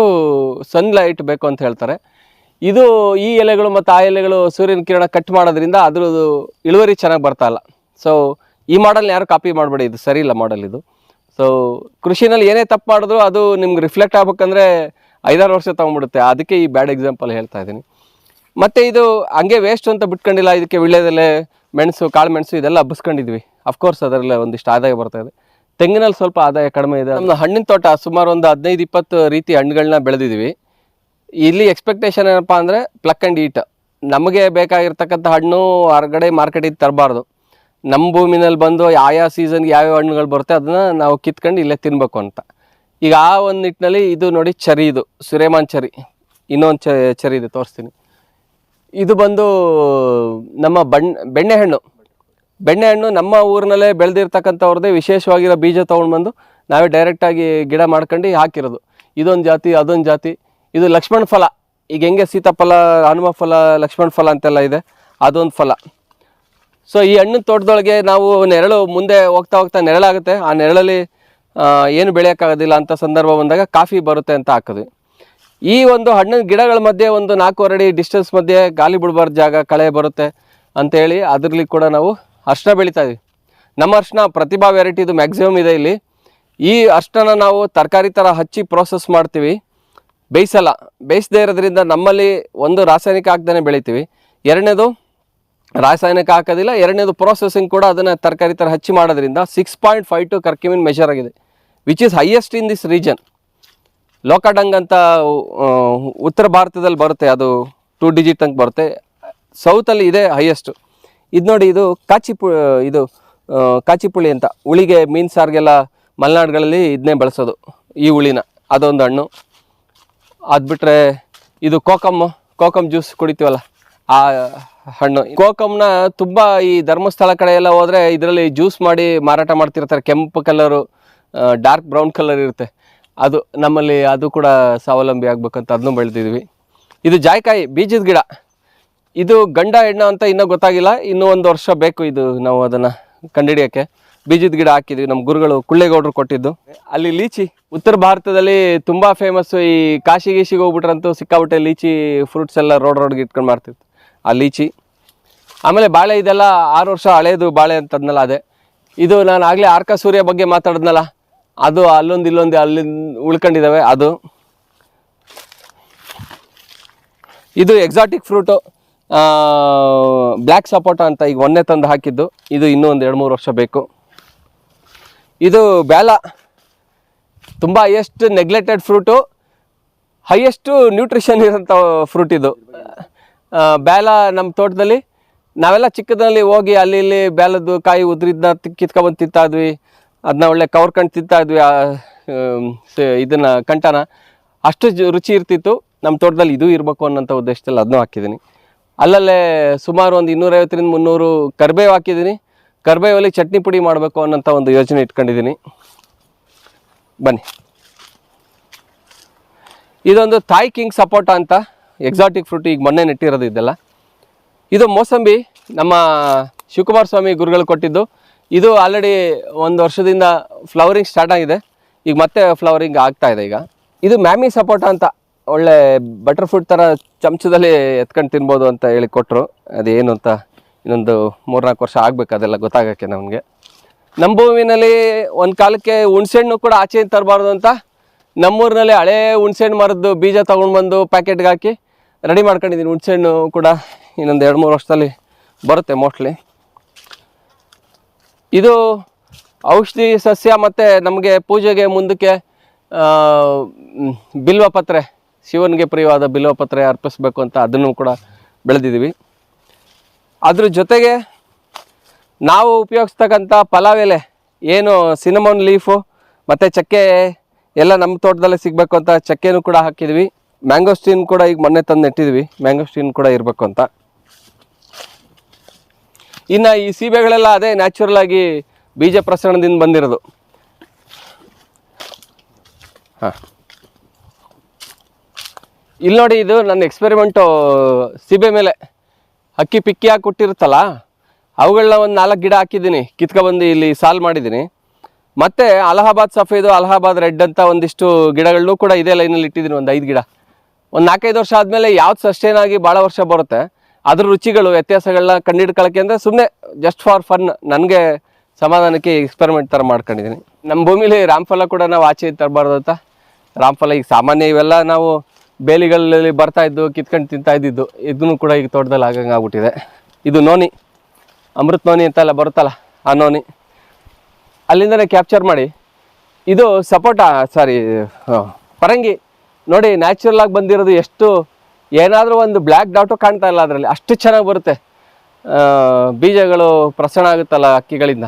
ಸನ್ಲೈಟ್ ಬೇಕು ಅಂತ ಹೇಳ್ತಾರೆ. ಇದು ಈ ಎಲೆಗಳು ಮತ್ತು ಆ ಎಲೆಗಳು ಸೂರ್ಯನ ಕಿರಣ ಕಟ್ ಮಾಡೋದ್ರಿಂದ ಅದ್ರದ್ದು ಇಳುವರಿ ಚೆನ್ನಾಗಿ ಬರ್ತಾ ಇಲ್ಲ. ಸೊ ಈ ಮಾಡಲ್ನ ಯಾರು ಕಾಪಿ ಮಾಡಬೇಡಿ, ಇದು ಸರಿ ಇಲ್ಲ ಮಾಡಲ್ ಇದು. ಸೊ ಕೃಷಿನಲ್ಲಿ ಏನೇ ತಪ್ಪು ಮಾಡಿದ್ರು ಅದು ನಿಮ್ಗೆ ರಿಫ್ಲೆಕ್ಟ್ ಆಗ್ಬೇಕಂದ್ರೆ ಐದಾರು ವರ್ಷ ತೊಗೊಂಡ್ಬಿಡುತ್ತೆ. ಅದಕ್ಕೆ ಈ ಬ್ಯಾಡ್ ಎಕ್ಸಾಂಪಲ್ ಹೇಳ್ತಾ ಇದ್ದೀನಿ. ಮತ್ತು ಇದು ಹಂಗೆ ವೇಸ್ಟ್ ಅಂತ ಬಿಟ್ಕೊಂಡಿಲ್ಲ, ಇದಕ್ಕೆ ವಿಳ್ಯದೆಲೆ, ಮೆಣಸು, ಕಾಳು ಮೆಣಸು ಇದೆಲ್ಲ ಹಬ್ಬಿಸ್ಕೊಂಡಿದ್ವಿ ಅಫ್ಕೋರ್ಸ್ ಅದರಲ್ಲೇ ಒಂದಿಷ್ಟು ಆದಾಯ ಬರ್ತಾ ಇದೆ. ತೆಂಗಿನಲ್ಲಿ ಸ್ವಲ್ಪ ಆದಾಯ ಕಡಿಮೆ ಇದೆ. ನಮ್ಮ ಹಣ್ಣಿನ ತೋಟ ಸುಮಾರು ಒಂದು ಹದಿನೈದು, ಇಪ್ಪತ್ತು ರೀತಿ ಹಣ್ಣುಗಳನ್ನ ಬೆಳೆದಿದ್ವಿ ಇಲ್ಲಿ ಎಕ್ಸ್ಪೆಕ್ಟೇಷನ್ ಏನಪ್ಪ ಅಂದರೆ ಪ್ಲಕ್ ಆ್ಯಂಡ್ ಈಟ್ ನಮಗೆ ಬೇಕಾಗಿರ್ತಕ್ಕಂಥ ಹಣ್ಣು ಹೊರಗಡೆ ಮಾರ್ಕೆಟಿಗೆ ತರಬಾರ್ದು. ನಮ್ಮ ಭೂಮಿನಲ್ಲಿ ಬಂದು ಆಯಾ ಸೀಸನ್ಗೆ ಯಾವ್ಯಾವ ಹಣ್ಣುಗಳು ಬರುತ್ತೆ ಅದನ್ನು ನಾವು ಕಿತ್ಕೊಂಡು ಇಲ್ಲೇ ತಿನ್ನಬೇಕು ಅಂತ. ಈಗ ಆ ಒಂದು ನಿಟ್ಟಿನಲ್ಲಿ ಇದು ನೋಡಿ ಚರಿ ಇದು ಸುರೇಮಾನ್ ಚರಿ. ಇನ್ನೊಂದು ಚರಿ ಇದೆ, ತೋರಿಸ್ತೀನಿ. ಇದು ಬಂದು ನಮ್ಮ ಬಣ್ ಬೆಣ್ಣೆಹಣ್ಣು ಬೆಣ್ಣೆಹಣ್ಣು ನಮ್ಮ ಊರಿನಲ್ಲೇ ಬೆಳೆದಿರ್ತಕ್ಕಂಥವ್ರದ್ದೇ ವಿಶೇಷವಾಗಿರೋ ಬೀಜ ತೊಗೊಂಡು ಬಂದು ನಾವೇ ಡೈರೆಕ್ಟಾಗಿ ಗಿಡ ಮಾಡ್ಕೊಂಡು ಹಾಕಿರೋದು. ಇದೊಂದು ಜಾತಿ, ಅದೊಂದು ಜಾತಿ. ಇದು ಲಕ್ಷ್ಮಣ ಫಲ. ಈಗ ಹೆಂಗೆ ಸೀತಾಫಲ, ಹನುಮ ಫಲ, ಲಕ್ಷ್ಮಣ ಫಲ ಅಂತೆಲ್ಲ ಇದೆ, ಅದೊಂದು ಫಲ. ಸೊ ಈ ಹಣ್ಣಿನ ತೋಟದೊಳಗೆ ನಾವು ನೆರಳು ಮುಂದೆ ಹೋಗ್ತಾ ಹೋಗ್ತಾ ನೆರಳಾಗುತ್ತೆ. ಆ ನೆರಳಲ್ಲಿ ಏನು ಬೆಳೆಯೋಕ್ಕಾಗೋದಿಲ್ಲ ಅಂತ ಸಂದರ್ಭ ಬಂದಾಗ ಕಾಫಿ ಬರುತ್ತೆ ಅಂತ ಹಾಕಿದ್ವಿ ಈ ಒಂದು ಹಣ್ಣಿನ ಗಿಡಗಳ ಮಧ್ಯೆ ಒಂದು ನಾಲ್ಕೂವರೆ ಅಡಿ ಡಿಸ್ಟೆನ್ಸ್ ಮಧ್ಯೆ ಗಾಳಿ ಬಿಡಬಾರ್ದು ಜಾಗ, ಕಳೆ ಬರುತ್ತೆ ಅಂತೇಳಿ ಅದರಲ್ಲಿ ಕೂಡ ನಾವು ಅರ್ಶನ ಬೆಳಿತಾ ಇದ್ದೀವಿ ನಮ್ಮ ಅರ್ಶನ ಪ್ರತಿಭಾ ವೆರೈಟಿದು ಮ್ಯಾಕ್ಸಿಮಮ್ ಇದೆ ಇಲ್ಲಿ. ಈ ಅರ್ಶನ ನಾವು ತರಕಾರಿ ಥರ ಹಚ್ಚಿ ಪ್ರೋಸೆಸ್ ಮಾಡ್ತೀವಿ. ಬೇಯಿಸಲ್ಲ. ಬೇಯಿಸದೇ ಇರೋದ್ರಿಂದ ನಮ್ಮಲ್ಲಿ ಒಂದು ರಾಸಾಯನಿಕ ಹಾಕ್ದೇ ಬೆಳಿತೀವಿ. ಎರಡನೇದು ರಾಸಾಯನಿಕ ಹಾಕೋದಿಲ್ಲ. ಎರಡನೇದು ಪ್ರೊಸೆಸಿಂಗ್ ಕೂಡ ಅದನ್ನು ತರಕಾರಿ ಥರ ಹಚ್ಚಿ ಮಾಡೋದ್ರಿಂದ six point five two curcumin measure ಆಗಿದೆ. Which is highest in this region Lakadong ಅಂತ ಉತ್ತರ ಭಾರತದಲ್ಲಿ ಬರುತ್ತೆ. ಅದು ಟೂ ಡಿಜಿಟ್ ಅಂತ ಬರುತ್ತೆ. ಸೌತಲ್ಲಿ ಇದೆ ಹೈಯೆಸ್ಟು ಇದು ನೋಡಿ ಇದು ಕಾಚಿ ಪು ಇದು ಕಾಚಿಪುಳಿ ಅಂತ. ಉಳಿಗೆ ಮೀನು ಸಾರಿಗೆಲ್ಲ ಮಲೆನಾಡುಗಳಲ್ಲಿ ಇದನ್ನೇ ಬಳಸೋದು. ಈ ಹುಳಿನ, ಅದೊಂದು ಹಣ್ಣು. ಅದು ಬಿಟ್ಟರೆ ಇದು ಕೋಕಮ್ ಕೋಕಮ್ ಜ್ಯೂಸ್ ಕುಡಿತೀವಲ್ಲ? ಆ ಹಣ್ಣು. ಕೋಕಮ್ನ ತುಂಬ ಈ ಧರ್ಮಸ್ಥಳ ಕಡೆ ಎಲ್ಲ ಹೋದರೆ ಇದರಲ್ಲಿ ಜ್ಯೂಸ್ ಮಾಡಿ ಮಾರಾಟ ಮಾಡ್ತಿರ್ತಾರೆ. ಕೆಂಪು ಕಲರು ಡಾರ್ಕ್ ಬ್ರೌನ್ ಕಲರ್ ಇರುತ್ತೆ. ಅದು ನಮ್ಮಲ್ಲಿ ಅದು ಕೂಡ ಸ್ವಾವಲಂಬಿ ಆಗ್ಬೇಕಂತ ಅದನ್ನು ಬೆಳೆದಿದ್ವಿ ಇದು ಜಾಯ್ಕಾಯಿ, ಬೀಜದ ಗಿಡ. ಇದು ಗಂಡ ಹೆಣ್ಣು ಅಂತ ಇನ್ನೂ ಗೊತ್ತಾಗಿಲ್ಲ. ಇನ್ನೂ ಒಂದು ವರ್ಷ ಬೇಕು ಇದು ನಾವು ಅದನ್ನು ಕಂಡುಹಿಡಿಯೋಕ್ಕೆ ಬೀಜದ ಗಿಡ ಹಾಕಿದ್ವಿ ನಮ್ಮ ಗುರುಗಳು ಕುಳ್ಳೆಗೌಡರು ಕೊಟ್ಟಿದ್ದು. ಅಲ್ಲಿ ಲೀಚಿ, ಉತ್ತರ ಭಾರತದಲ್ಲಿ ತುಂಬ ಫೇಮಸ್ಸು ಈ ಕಾಶಿ ಗೀಶಿಗೆ ಹೋಗ್ಬಿಟ್ರಂತೂ ಸಿಕ್ಕಾಬಿಟ್ಟೆ ಲೀಚಿ ಫ್ರೂಟ್ಸ್ ಎಲ್ಲ ರೋಡ್ ರೋಡ್ಗೆ ಇಟ್ಕೊಂಡು ಮಾಡ್ತಿತ್ತು ಆ ಲೀಚಿ. ಆಮೇಲೆ ಬಾಳೆ ಇದೆಲ್ಲ ಆರು ವರ್ಷ ಹಳೇದು ಬಾಳೆ ಅಂತದ್ನಲ್ಲ ಅದೇ. ಇದು ನಾನು ಆಗಲೇ ಆರ್ಕ ಸೂರ್ಯ ಬಗ್ಗೆ ಮಾತಾಡಿದ್ನಲ್ಲ, ಅದು ಅಲ್ಲೊಂದು ಇಲ್ಲೊಂದು ಅಲ್ಲಿಂದ ಉಳ್ಕೊಂಡಿದ್ದಾವೆ ಅದು. ಇದು ಎಕ್ಸಾಟಿಕ್ ಫ್ರೂಟು ಬ್ಲ್ಯಾಕ್ ಸಪೋಟ ಅಂತ ಈಗ ಒಂದೇ ತಂದು ಹಾಕಿದ್ದು. ಇದು ಇನ್ನೂ ಒಂದು ಎರಡು ಮೂರು ವರ್ಷ ಬೇಕು. ಇದು ಬ್ಯಾಲ ತುಂಬ highest neglected fruit highest nutrition ಇರೋಂಥ ಫ್ರೂಟ್ ಇದು. ಬೇಲ ನಮ್ಮ ತೋಟದಲ್ಲಿ. ನಾವೆಲ್ಲ ಚಿಕ್ಕದಲ್ಲಿ ಹೋಗಿ ಅಲ್ಲಿ ಇಲ್ಲಿ ಬ್ಯಾಲದ್ದು ಕಾಯಿ ಉದ್ರಿದ್ನ ಕಿತ್ಕೊಬಂದು ತಿಂತಾ ಇದ್ವಿ ಅದನ್ನ ಒಳ್ಳೆ ಕವರ್ಕೊಂಡು ತಿಂತಾ ಇದ್ವಿ ಆ, ಇದನ್ನು ಕಂಟನ. ಅಷ್ಟು ರುಚಿ ಇರ್ತಿತ್ತು. ನಮ್ಮ ತೋಟದಲ್ಲಿ ಇದು ಇರಬೇಕು ಅನ್ನೋಂಥ ಉದ್ದೇಶದಲ್ಲಿ ಅದನ್ನೂ ಹಾಕಿದ್ದೀನಿ. ಅಲ್ಲಲ್ಲೇ ಸುಮಾರು ಒಂದು ಇನ್ನೂರೈವತ್ತರಿಂದ ಮುನ್ನೂರು ಕರಿಬೇವು ಹಾಕಿದ್ದೀನಿ. ಕರ್ಬೇವಲ್ಲಿ ಚಟ್ನಿ ಪುಡಿ ಮಾಡಬೇಕು ಅನ್ನೋಂಥ ಒಂದು ಯೋಚನೆ ಇಟ್ಕೊಂಡಿದ್ದೀನಿ. ಬನ್ನಿ. ಇದೊಂದು ಥಾಯ್ ಕಿಂಗ್ ಸಪೋಟ ಅಂತ ಎಕ್ಸಾಟಿಕ್ ಫ್ರೂಟ್ ಈಗ ಮೊನ್ನೆ ನೆಟ್ಟಿರೋದು ಇದೆಲ್ಲ. ಇದು ಮೋಸಂಬಿ ನಮ್ಮ ಶಿವಕುಮಾರ ಸ್ವಾಮಿ ಗುರುಗಳು ಕೊಟ್ಟಿದ್ದು. ಇದು ಆಲ್ರೆಡಿ ಒಂದು ವರ್ಷದಿಂದ ಫ್ಲವರಿಂಗ್ ಸ್ಟಾರ್ಟ್ ಆಗಿದೆ. ಈಗ ಮತ್ತೆ ಫ್ಲವರಿಂಗ್ ಆಗ್ತಾ ಇದೆ ಈಗ. ಇದು ಮ್ಯಾಮಿ ಸಪೋಟ ಅಂತ ಒಳ್ಳೆ ಬಟರ್ ಫ್ರೂಟ್ ಥರ ಚಮಚದಲ್ಲಿ ಎತ್ಕೊಂಡು ತಿನ್ಬೋದು ಅಂತ ಹೇಳಿ ಕೊಟ್ಟರು ಅದೇನು ಅಂತ ಇನ್ನೊಂದು ಮೂರ್ನಾಲ್ಕು ವರ್ಷ ಆಗಬೇಕು ಅದೆಲ್ಲ ಗೊತ್ತಾಗೋಕ್ಕೆ ನಮಗೆ. ನಮ್ಮ ಭೂಮಿನಲ್ಲಿ ಒಂದು ಕಾಲಕ್ಕೆ ಹುಣ್ಸೆಹಣ್ಣು ಕೂಡ ಆಚೆಯಿಂದ ತರಬಾರ್ದು ಅಂತ ನಮ್ಮೂರಿನಲ್ಲಿ ಹಳೆ ಹುಣ್ಸೆಹಣ್ಣು ಮರದ್ದು ಬೀಜ ತೊಗೊಂಡು ಬಂದು ಪ್ಯಾಕೆಟ್ಗೆ ಹಾಕಿ ರೆಡಿ ಮಾಡ್ಕೊಂಡಿದ್ದೀನಿ ಹುಣ್ಸೆಹಣ್ಣು ಕೂಡ ಇನ್ನೊಂದು ಎರಡು ಮೂರು ವರ್ಷದಲ್ಲಿ ಬರುತ್ತೆ ಮೋಸ್ಟ್ಲಿ. ಇದು ಔಷಧಿ ಸಸ್ಯ ಮತ್ತು ನಮಗೆ ಪೂಜೆಗೆ ಮುಂದಕ್ಕೆ ಬಿಲ್ವ ಪತ್ರೆ ಶಿವನಿಗೆ ಪ್ರಿಯವಾದ ಬಿಲ್ವ ಪತ್ರೆ ಅರ್ಪಿಸ್ಬೇಕು ಅಂತ ಅದನ್ನು ಕೂಡ ಬೆಳೆದಿದ್ದೀವಿ. ಅದ್ರ ಜೊತೆಗೆ ನಾವು ಉಪಯೋಗಿಸ್ತಕ್ಕಂಥ ಪಲಾವ್ ಎಲೆ, ಏನು ಸಿನಮನ್ ಲೀಫು, ಮತ್ತು ಚಕ್ಕೆ ಎಲ್ಲ ನಮ್ಮ ತೋಟದಲ್ಲೇ ಸಿಗಬೇಕು ಅಂತ ಚಕ್ಕೆನೂ ಕೂಡ ಹಾಕಿದ್ವಿ. ಮ್ಯಾಂಗೋ ಸ್ಟೀನ್ ಕೂಡ ಈಗ ಮೊನ್ನೆ ತಂದು ನೆಟ್ಟಿದ್ವಿ. ಮ್ಯಾಂಗೋ ಸ್ಟೀನ್ ಕೂಡ ಇರಬೇಕು ಅಂತ. ಇನ್ನು ಈ ಸೀಬೆಗಳೆಲ್ಲ ಅದೇ ನ್ಯಾಚುರಲ್ ಆಗಿ ಬೀಜ ಪ್ರಸರಣದಿಂದ ಬಂದಿರೋದು. ಹಾಂ. ಇಲ್ಲಿ ನೋಡಿ ಇದು ನನ್ನ ಎಕ್ಸ್ಪೆರಿಮೆಂಟು ಸೀಬೆ ಮೇಲೆ. ಅಕ್ಕಿ ಪಿಕ್ಕಿ ಹಾಕಿ ಕೊಟ್ಟಿರುತ್ತಲ್ಲ ಅವುಗಳನ್ನ ಒಂದು ನಾಲ್ಕು ಗಿಡ ಹಾಕಿದ್ದೀನಿ. ಕಿತ್ಕೊಬಂದು ಇಲ್ಲಿ ಸಾಲ್ ಮಾಡಿದ್ದೀನಿ. ಮತ್ತು ಅಲಹಾಬಾದ್ ಸಫೇದು, ಅಲಹಾಬಾದ್ ರೆಡ್ ಅಂತ ಒಂದಿಷ್ಟು ಗಿಡಗಳನ್ನೂ ಕೂಡ ಇದೇ ಲೈನಲ್ಲಿ ಇಟ್ಟಿದ್ದೀನಿ, ಒಂದು ಐದು ಗಿಡ. ಒಂದು ನಾಲ್ಕೈದು ವರ್ಷ ಆದಮೇಲೆ ಯಾವ್ದು ಸಸ್ಟೈನ್ ಆಗಿ ಭಾಳ ವರ್ಷ ಬರುತ್ತೆ, ಅದ್ರ ರುಚಿಗಳು ವ್ಯತ್ಯಾಸಗಳನ್ನ ಕಂಡುಹಿಡ್ಕೊಳ್ಳೋಕ್ಕೆ ಅಂದರೆ ಸುಮ್ಮನೆ ಜಸ್ಟ್ ಫಾರ್ ಫನ್ ನನಗೆ ಸಮಾಧಾನಕ್ಕೆ ಎಕ್ಸ್ಪೆರಿಮೆಂಟ್ ಥರ ಮಾಡ್ಕೊಂಡಿದ್ದೀನಿ. ನಮ್ಮ ಭೂಮಿಲಿ ರಾಮ್ಫಲ ಕೂಡ ನಾವು ಆಚೆ ತರಬಾರ್ದು ಅಂತ. ರಾಮ್ಫಲ ಈಗ ಸಾಮಾನ್ಯ ಇವೆಲ್ಲ ನಾವು ಬೇಲಿಗಳಲ್ಲಿ ಬರ್ತಾ ಇದ್ದು, ಕಿತ್ಕೊಂಡು ತಿಂತಾ ಇದ್ದಿದ್ದು, ಇದನ್ನು ಕೂಡ ಈಗ ತೋಟದಲ್ಲಿ ಆಗಂಗೆ ಆಗ್ಬಿಟ್ಟಿದೆ. ಇದು ನೋನಿ, ಅಮೃತ್ ನೋನಿ ಅಂತೆಲ್ಲ ಬರುತ್ತಲ್ಲ, ಆ ನೋನಿ. ಅಲ್ಲಿಂದನೇ ಕ್ಯಾಪ್ಚರ್ ಮಾಡಿ. ಇದು ಸಪೋಟ ಸಾರಿ ಪರಂಗಿ. ನೋಡಿ ನ್ಯಾಚುರಲ್ ಆಗಿ ಬಂದಿರೋದು ಎಷ್ಟು, ಏನಾದರೂ ಒಂದು ಬ್ಲ್ಯಾಕ್ ಡಾಟು ಕಾಣ್ತಾ ಇಲ್ಲ ಅದರಲ್ಲಿ. ಅಷ್ಟು ಚೆನ್ನಾಗಿ ಬರುತ್ತೆ. ಬೀಜಗಳು ಪ್ರಸರಣ ಆಗುತ್ತಲ್ಲ ಅಕ್ಕಿಗಳಿಂದ.